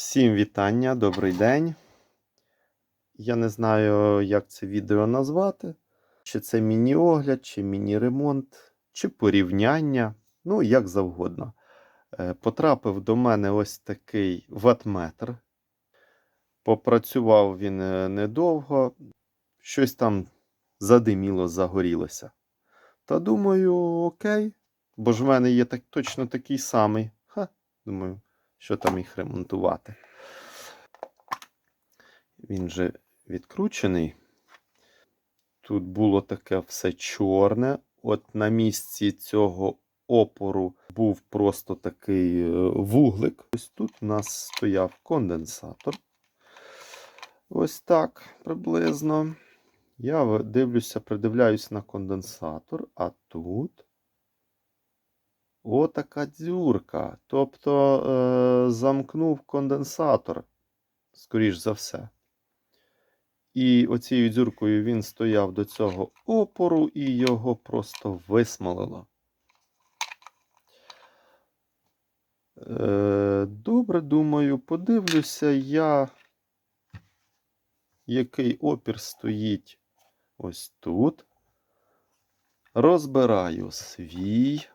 Всім вітання, добрий день. Я не знаю, як це відео назвати. Чи це міні-огляд, чи міні-ремонт, чи порівняння. Ну, як завгодно. Е, Потрапив до мене ось такий ватметр. Попрацював він е, недовго, щось там задиміло, загорілося. Та думаю, окей, бо ж в мене є так, точно такий самий. Ха, думаю, що там їх ремонтувати. Він же відкручений. Тут було таке все чорне. От на місці цього опору був просто такий е, вуглик. Ось тут у нас стояв конденсатор. Ось так приблизно. Я дивлюся, придивляюсь на конденсатор, а тут отака дзюрка. Тобто е, замкнув конденсатор, скоріш за все. І оцією дзюркою він стояв до цього опору і його просто висмолило. Е, добре, думаю, подивлюся я, який опір стоїть ось тут. Розбираю свій.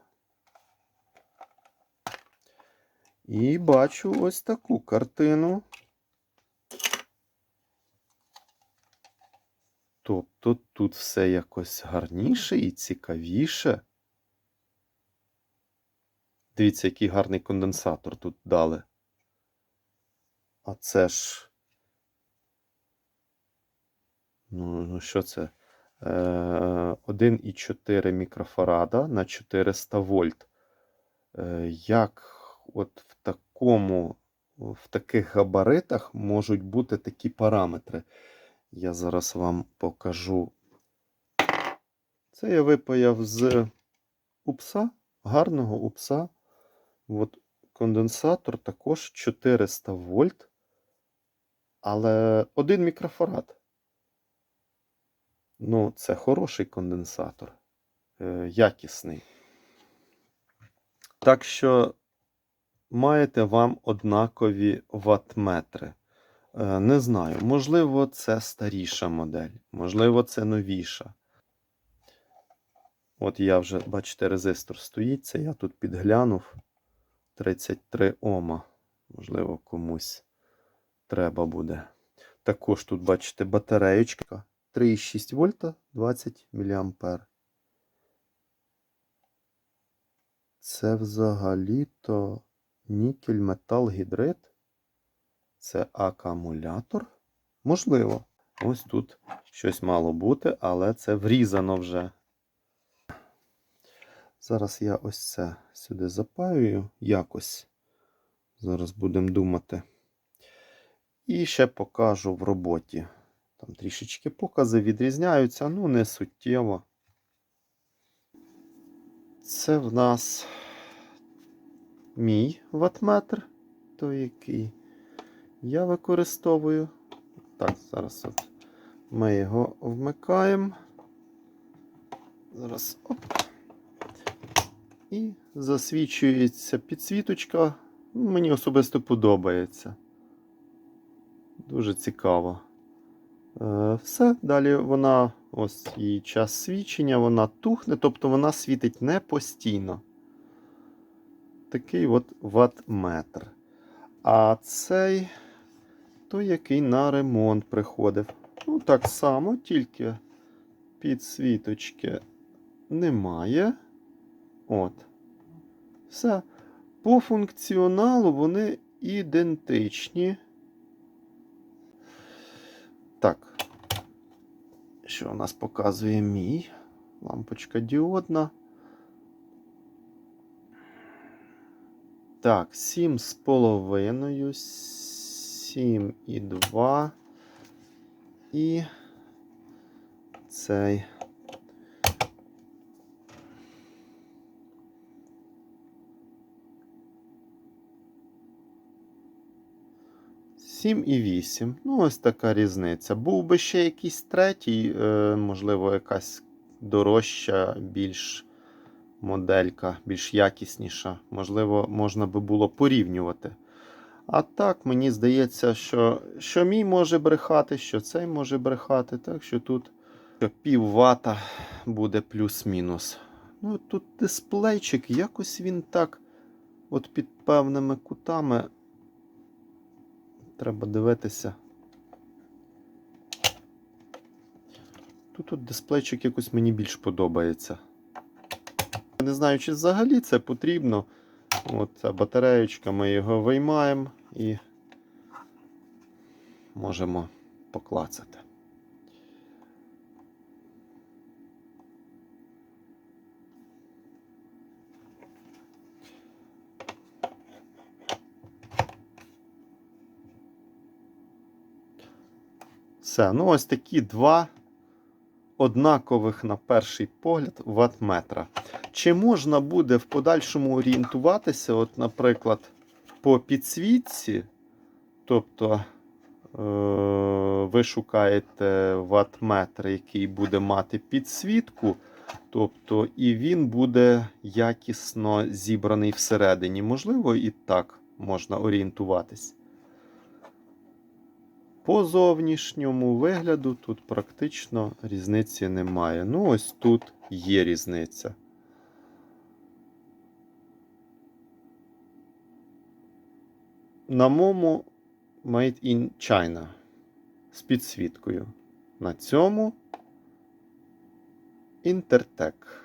І бачу ось таку картину. Тобто тут все якось гарніше і цікавіше. Дивіться, який гарний конденсатор тут дали. А це ж. Ну, ну що це? Е, 1,4 мікрофарада на 400 вольт. Е, Як от в такому, в таких габаритах можуть бути такі параметри? Я зараз вам покажу. Це я випаяв з упса, гарного упса. От конденсатор також 400 вольт, але один мікрофарад. Ну, це хороший конденсатор, е, якісний. Так що маєте вам однакові ваттметри. Е, Не знаю, можливо, це старіша модель, можливо, це новіша. От я вже, бачите, резистор стоїть, це я тут підглянув 33 Ома. Можливо, комусь треба буде. Також тут, бачите, батареєчка 3,6 вольта 20 мА. Це взагалі-то нікель метал гідрид. Це акумулятор. Можливо. Ось тут щось мало бути, але це врізано вже. Зараз я ось це сюди запаюю якось. Зараз будемо думати. І ще покажу в роботі. Там трішечки покази відрізняються, ну не суттєво. Це в нас мій ватметр, той який я використовую. Так, зараз от ми його вмикаємо. Зараз оп. І засвічується підсвіточка. Мені особисто подобається. Дуже цікаво. Е, Все, далі вона, ось її час свічення, вона тухне, тобто вона світить не постійно. Такий от ватметр. А цей той, який на ремонт приходив. Ну, так само, тільки підсвіточки немає. От. Все. По функціоналу вони ідентичні. Так. Що у нас показує мій? Лампочка діодна. Так, 7,5, 7,2 і цей. Сім і вісім. Ну, ось така різниця. Був би ще якийсь третій, е, можливо, якась дорожча, більш моделька, більш якісніша. Можливо, можна би було порівнювати. А так, мені здається, що, що мій може брехати, що цей може брехати. Так що тут пів вата буде плюс-мінус. Ну, тут дисплейчик, якось він так, от під певними кутами. Треба дивитися. Тут от дисплейчик якось мені більш подобається. Не знаю, чи взагалі це потрібно. От ця батареєчка, ми його виймаємо і можемо поклацати. Все, ну ось такі два однакових на перший погляд ватметра. Чи можна буде в подальшому орієнтуватися, от, наприклад, по підсвітці, тобто е- ви шукаєте ватметр, який буде мати підсвітку, тобто і він буде якісно зібраний всередині. Можливо, і так можна орієнтуватись. По зовнішньому вигляду тут практично різниці немає. Ну, ось тут є різниця. На моєму Made in China з підсвіткою. На цьому Intertech.